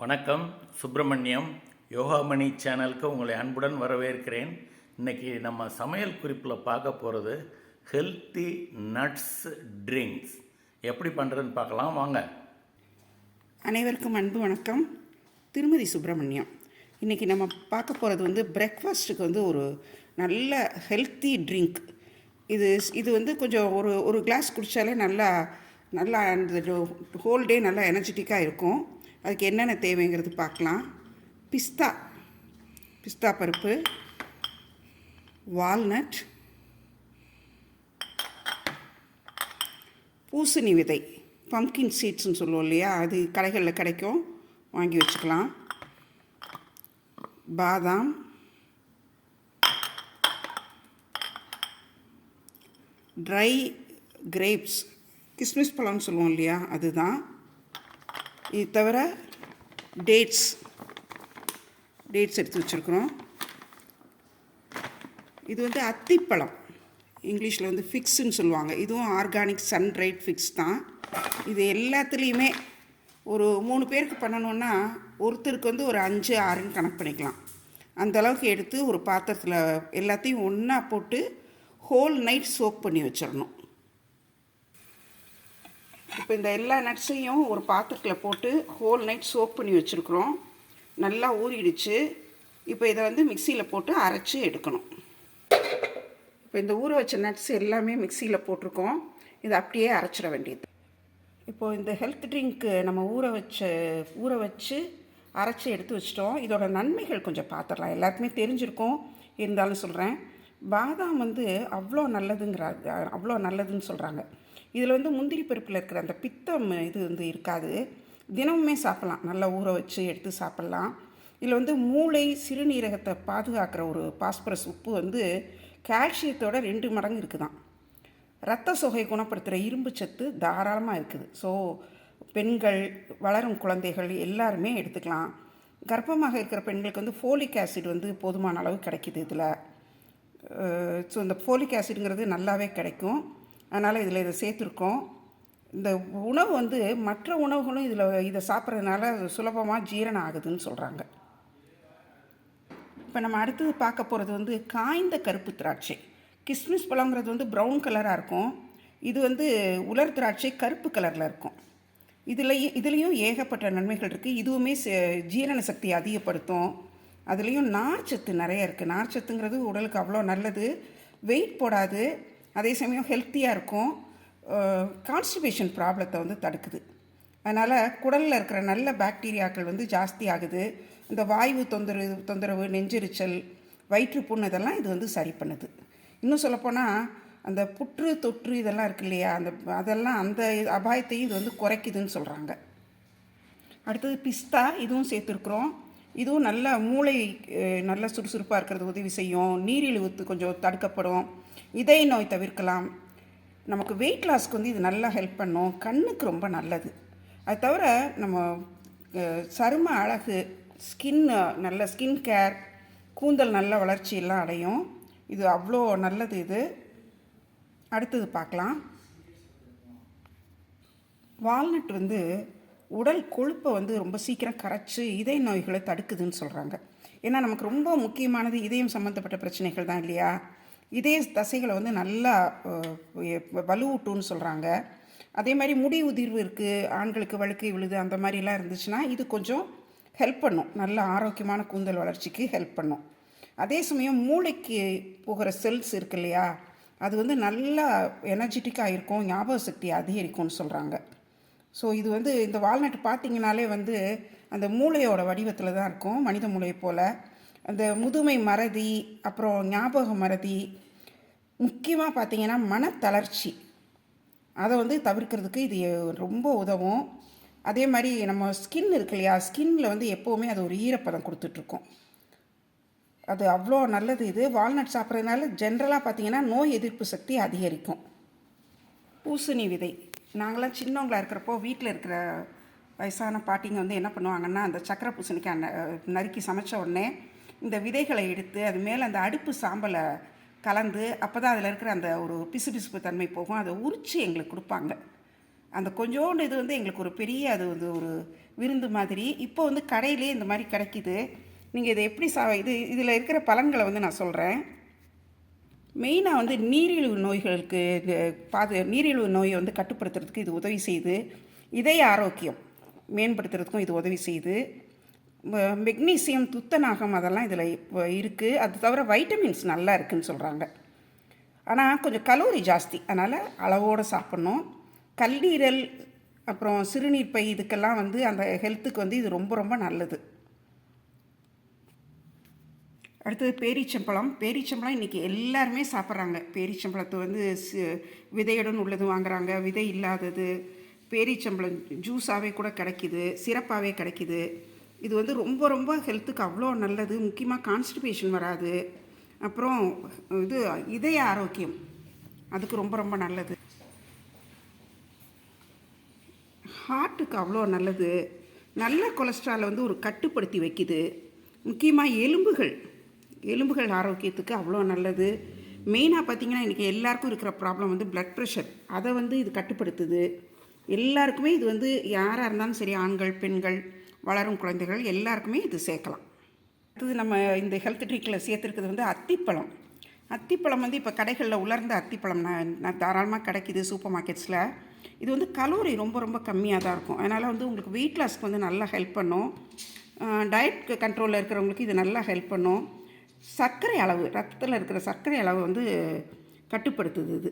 வணக்கம் சுப்பிரமணியம் யோகாமணி சேனலுக்கு உங்களை அன்புடன் வரவேற்கிறேன். இன்னைக்கு நம்ம சமையல் குறிப்பில் பார்க்க போகிறது ஹெல்த்தி நட்ஸ் ட்ரிங்க்ஸ் எப்படி பண்ணுறதுன்னு பார்க்கலாம் வாங்க. அனைவருக்கும் அன்பு வணக்கம். திருமதி சுப்பிரமணியம் இன்றைக்கி நம்ம பார்க்க போகிறது வந்து பிரேக்ஃபாஸ்ட்டுக்கு வந்து ஒரு நல்ல ஹெல்த்தி ட்ரிங்க் இது இது வந்து கொஞ்சம் ஒரு ஒரு கிளாஸ் குடித்தாலே நல்லா நல்லா அந்த ஹோல் டே நல்லா எனர்ஜெட்டிக்காக இருக்கும். அதுக்கு என்னென்ன தேவைங்கிறது பார்க்கலாம். பிஸ்தா பிஸ்தா பருப்பு வால்நட் பூசணி விதை பம்கின் சீட்ஸ்னு சொல்லுவோம் இல்லையா? அது கடைகளில் கிடைக்கும். வாங்கி வச்சுக்கலாம். பாதாம் ட்ரை கிரேப்ஸ் கிஸ்மிஸ் பழம்னு சொல்லுவோம் இல்லையா? அதுதான். இது தவிர டேட்ஸ் டேட்ஸ் எடுத்து வச்சுருக்குறோம். இது வந்து அத்திப்பழம். இங்கிலீஷில் வந்து ஃபிக்ஸுன்னு சொல்லுவாங்க. இதுவும் ஆர்கானிக் சன்ரைட் ஃபிக்ஸ் தான். இது எல்லாத்துலேயுமே ஒரு மூணு பேருக்கு பண்ணணுன்னா ஒருத்தருக்கு வந்து ஒரு அஞ்சு ஆறுன்னு கணக்கு பண்ணிக்கலாம். அந்த அளவுக்கு எடுத்து ஒரு பாத்திரத்தில் எல்லாத்தையும் ஒன்றா போட்டு ஹோல் நைட் சோக் பண்ணி வச்சிடணும். இப்போ இந்த எல்லா நட்ஸையும் ஒரு பாத்திரத்தில் போட்டு ஹோல் நைட் சோக் பண்ணி வச்சுருக்குறோம். நல்லா ஊறிடுச்சு. இப்போ இதை வந்து மிக்சியில் போட்டு அரைச்சி எடுக்கணும். இப்போ இந்த ஊற வச்ச நட்ஸ் எல்லாமே மிக்சியில் போட்டிருக்கோம். இதை அப்படியே அரைச்சிட வேண்டியது. இப்போது இந்த ஹெல்த் ட்ரிங்க்கு நம்ம ஊற வச்ச ஊற வச்சு அரைச்சி எடுத்து வச்சிட்டோம். இதோட நன்மைகள் கொஞ்சம் பார்த்துடலாம் எல்லாருக்குமே தெரிஞ்சிருக்கும். இருந்தாலும் சொல்கிறேன் பாதாம் வந்து அவ்வளோ நல்லதுங்கிறாங்க. அவ்வளோ நல்லதுன்னு சொல்கிறாங்க இதில் வந்து முந்திரி பருப்பில் இருக்கிற அந்த பித்தம் இது வந்து இருக்காது. தினமுமே சாப்பிட்லாம். நல்லா ஊற வச்சு எடுத்து சாப்பிட்லாம். இதில் வந்து மூளை சிறுநீரகத்தை பாதுகாக்கிற ஒரு பாஸ்பரஸ் உப்பு வந்து கால்சியத்தோட ரெண்டு மடங்கு இருக்குதான். ரத்த சொகை குணப்படுத்துகிற இரும்பு சத்து தாராளமாக இருக்குது. ஸோ பெண்கள் வளரும் குழந்தைகள் எல்லாருமே எடுத்துக்கலாம். கர்ப்பமாக இருக்கிற பெண்களுக்கு வந்து ஃபோலிக் ஆசிட் வந்து போதுமான அளவு கிடைக்கிது இதில். ஸோ இந்த ஃபோலிக் ஆசிடுங்கிறது நல்லாவே கிடைக்கும். அதனால் இதில் இதை சேர்த்துருக்கோம். இந்த உணவு வந்து மற்ற உணவுகளும் இதில் இதை சாப்பிட்றதுனால சுலபமாக ஜீரணம் ஆகுதுன்னு சொல்கிறாங்க. இப்போ நம்ம அடுத்தது பார்க்க போகிறது வந்து காய்ந்த கருப்பு திராட்சை. கிஸ்மிஸ் பழங்கிறது வந்து ப்ரௌன் கலராக இருக்கும். இது வந்து உலர் திராட்சை கருப்பு கலரில் இருக்கும். இதில் இதுலேயும் ஏகப்பட்ட நன்மைகள் இருக்குது. இதுவுமே சே- ஜீரண சக்தி அதிகப்படுத்தும். அதுலேயும் நார்ச்சத்து நிறைய இருக்குது. நார்ச்சத்துங்கிறது உடலுக்கு அவ்வளோ நல்லது. வெயிட் போடாது. அதே சமயம் ஹெல்த்தியாக இருக்கும். கான்ஸ்டிபேஷன் ப்ராப்ளத்தை வந்து தடுக்குது. அதனால் குடலில் இருக்கிற நல்ல பாக்டீரியாக்கள் வந்து ஜாஸ்தி ஆகுது. இந்த வாய்வு தொந்தரவு தொந்தரவு நெஞ்செரிச்சல் வயிற்றுப்புண் இதெல்லாம் இது வந்து சரி பண்ணுது. இன்னும் சொல்லப்போனால் அந்த புற்று தொற்று இதெல்லாம் இருக்கு இல்லையா? அந்த அதெல்லாம் அந்த அபாயத்தையும் இது வந்து குறைக்குதுன்னு சொல்கிறாங்க அடுத்தது பிஸ்தா இதுவும் சேர்த்துருக்குறோம். இதுவும் நல்ல மூளை நல்ல சுறுசுறுப்பாக இருக்கிறது உதவி செய்யும். நீரிழிவுத்து கொஞ்சம் தடுக்கப்படும். இதய நோய் தவிர்க்கலாம். நமக்கு வெயிட் லாஸ்க்கு வந்து இது நல்லா ஹெல்ப் பண்ணும். கண்ணுக்கு ரொம்ப நல்லது. அது தவிர நம்ம சரும அழகு ஸ்கின் நல்ல ஸ்கின் கேர் கூந்தல் நல்ல வளர்ச்சியெல்லாம் அடையும். இது அவ்வளோ நல்லது இது. அடுத்தது பார்க்கலாம். வால்நட் வந்து உடல் கொழுப்பை வந்து ரொம்ப சீக்கிரம் கரைச்சி இதய நோய்களை தடுக்குதுன்னு சொல்கிறாங்க ஏன்னா நமக்கு ரொம்ப முக்கியமானது இதயம் சம்மந்தப்பட்ட பிரச்சனைகள் தான் இல்லையா? இதே தசைகளை வந்து நல்லா அஹ், வலுவூட்டும்னு சொல்கிறாங்க அதே மாதிரி முடி உதிர்வு இருக்குது ஆண்களுக்கு வழுக்கை விழுது அந்த மாதிரிலாம் இருந்துச்சுன்னா இது கொஞ்சம் ஹெல்ப் பண்ணும். நல்ல ஆரோக்கியமான கூந்தல் வளர்ச்சிக்கு ஹெல்ப் பண்ணும். அதே சமயம் மூளைக்கு போகிற செல்ஸ் இருக்கு இல்லையா அது வந்து நல்லா எனர்ஜெட்டிக்காக இருக்கும் ஞாபக சக்தி அதிகரிக்கும்னு சொல்கிறாங்க ஸோ இது வந்து இந்த வால்நட் பார்த்தீங்கனாலே வந்து அந்த மூளையோட வடிவத்தில் தான் இருக்கும் மனித மூளையை போல். அந்த முதுமை மறதி அப்புறம் ஞாபக மறதி முக்கியமாக பார்த்தீங்கன்னா மனத்தளர்ச்சி. அதை வந்து தவிர்க்கிறதுக்கு இது ரொம்ப உதவும். அதே மாதிரி நம்ம ஸ்கின் இருக்கு இல்லையா? ஸ்கின்னில் வந்து எப்போவுமே அது ஒரு ஈரப்பதம் கொடுத்துட்ருக்கோம். அது அவ்வளோ நல்லது இது. வால்நட் சாப்பிட்றதுனால ஜென்ரலாக பார்த்தீங்கன்னா நோய் எதிர்ப்பு சக்தி அதிகரிக்கும். பூசணி விதை. நாங்களாம் சின்னவங்களா இருக்கிறப்போ வீட்டில் இருக்கிற வயசான பாட்டிங்க வந்து என்ன பண்ணுவாங்கன்னா அந்த சக்கரை பூசணிக்கு நறுக்கி சமைச்ச உடனே இந்த விதைகளை எடுத்து அது மேலே அந்த அடுப்பு சாம்பலை கலந்து அப்போ தான் அதில் இருக்கிற அந்த ஒரு பிசுபிசுப்பு தன்மை போகும். அதை உரித்து எங்களுக்கு கொடுப்பாங்க. அந்த கொஞ்சோண்டு இது வந்து எங்களுக்கு ஒரு பெரிய அது வந்து ஒரு விருந்து மாதிரி. இப்போ வந்து கடையிலே இந்த மாதிரி கிடைக்கிது. நீங்கள் இதை எப்படி சா இது இதில் இருக்கிற பலன்களை வந்து நான் சொல்கிறேன் மெயினாக வந்து நீரிழிவு நோய்களுக்கு இது பாது நீரிழிவு நோயை வந்து கட்டுப்படுத்துறதுக்கு இது உதவி செய்யுது இதய ஆரோக்கியம் மேம்படுத்துறதுக்கும் இது உதவி செய்யுது மெக்னீசியம் துத்தநாகம் அதெல்லாம் இதில் இப்போ இருக்குது அது தவிர வைட்டமின்ஸ் நல்லா இருக்குதுன்னு சொல்கிறாங்க ஆனால் கொஞ்சம் கலோரி ஜாஸ்தி. அதனால் அளவோடு சாப்பிட்ணும். கல்லீரல் அப்புறம் சிறுநீர் பை இதுக்கெல்லாம் வந்து அந்த ஹெல்த்துக்கு வந்து இது ரொம்ப ரொம்ப நல்லது. அடுத்தது பேரீச்சம்பழம். பேரீச்சம்பழம் இன்றைக்கி எல்லாருமே சாப்பிட்றாங்க. பேரீச்சம்பழத்தை வந்து விதையுடன் உள்ளது வாங்குறாங்க. விதை இல்லாதது. பேரீச்சம்பழம் ஜூஸாகவே கூட கிடைக்கிது. சிறப்பாகவே கிடைக்கிது. இது வந்து ரொம்ப ரொம்ப ஹெல்த்துக்கு அவ்வளோ நல்லது. முக்கியமாக கான்ஸ்டிபேஷன் வராது. அப்புறம் இது இதய ஆரோக்கியம். அதுக்கு ரொம்ப ரொம்ப நல்லது. ஹார்ட்டுக்கு அவ்வளோ நல்லது. நல்ல கொலஸ்ட்ராலை வந்து ஒரு கட்டுப்படுத்தி வைக்குது. முக்கியமாக எலும்புகள். எலும்புகள் ஆரோக்கியத்துக்கு அவ்வளோ நல்லது. மெயினாக பார்த்தீங்கன்னா இன்றைக்கி எல்லாருக்கும் இருக்கிற ப்ராப்ளம் வந்து பிளட் ப்ரெஷர் அதை வந்து இது கட்டுப்படுத்துது. எல்லாருக்குமே இது வந்து யாராக இருந்தாலும் சரி ஆண்கள் பெண்கள் வளரும் குழந்தைகள் எல்லாருக்குமே இது சேர்க்கலாம். அடுத்தது நம்ம இந்த ஹெல்த் ட்ரிக்கில் சேர்த்துருக்கிறது வந்து அத்திப்பழம். அத்திப்பழம் வந்து இப்போ கடைகளில் உலர்ந்த அத்திப்பழம் நான் நான் தாராளமாக கிடைக்கிது சூப்பர் மார்க்கெட்ஸில் இது வந்து கலோரி ரொம்ப ரொம்ப கம்மியாக தான் இருக்கும். அதனால் வந்து உங்களுக்கு வெயிட் லாஸ்க்கு வந்து நல்லா ஹெல்ப் பண்ணும். டயட் கண்ட்ரோலில் இருக்கிறவங்களுக்கு இது நல்லா ஹெல்ப் பண்ணும். சர்க்கரை அளவு ரத்தத்தில் இருக்கிற சர்க்கரை அளவு வந்து கட்டுப்படுத்துது இது.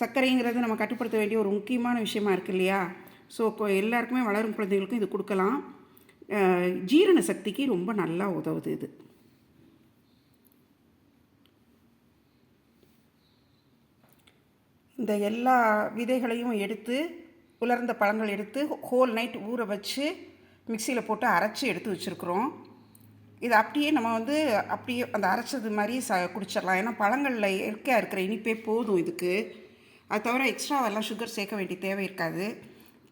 சர்க்கரைங்கிறது நம்ம கட்டுப்படுத்த வேண்டிய ஒரு முக்கியமான விஷயமா இருக்கு இல்லையா? ஸோ எல்லாருக்குமே வளரும் குழந்தைகளுக்கும் இது கொடுக்கலாம். ஜீரண சக்திக்கு ரொம்ப நல்லா உதவுது இது. இந்த எல்லா விதைகளையும் எடுத்து உலர்ந்த பழங்கள் எடுத்து ஹோல் நைட் ஊற வச்சு மிக்சியில் போட்டு அரைச்சி எடுத்து வச்சுருக்குறோம். இது அப்படியே நம்ம வந்து அப்படியே அந்த அரைச்சது மாதிரி ச குடிச்சிடலாம். ஏன்னா பழங்களில் இயற்கையாக இருக்கிற இனிப்பே போதும் இதுக்கு. அது தவிர எக்ஸ்ட்ராவெல்லாம் சுகர் சேர்க்க வேண்டிய தேவை இருக்காது.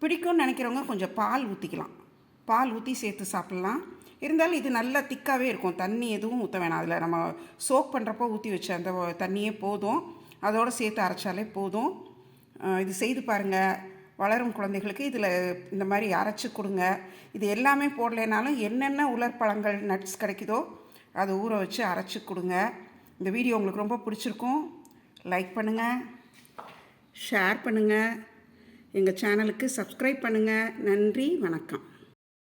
பிடிக்கும்னு நினைக்கிறவங்க கொஞ்சம் பால் ஊற்றிக்கலாம் பால் ஊற்றி சேர்த்து சாப்பிட்லாம். இருந்தாலும் இது நல்லா திக்காகவே இருக்கும். தண்ணி எதுவும் ஊற்ற வேணாம். அதில் நம்ம சோக் பண்ணுறப்போ ஊற்றி வச்ச அந்த தண்ணியே போதும். அதோடு சேர்த்து அரைச்சாலே போதும். இது செய்து பாருங்கள் வளரும் குழந்தைகளுக்கு இதில் இந்த மாதிரி அரைச்சி கொடுங்க. இது எல்லாமே போடலைனாலும் என்னென்ன உலர்பழங்கள் நட்ஸ் கிடைக்குதோ அதை ஊற வச்சு அரைச்சி கொடுங்க. இந்த வீடியோ உங்களுக்கு ரொம்ப பிடிச்சிருக்கும். லைக் பண்ணுங்கள் ஷேர் பண்ணுங்கள் எங்கள் சேனலுக்கு சப்ஸ்கிரைப் பண்ணுங்கள் நன்றி வணக்கம்.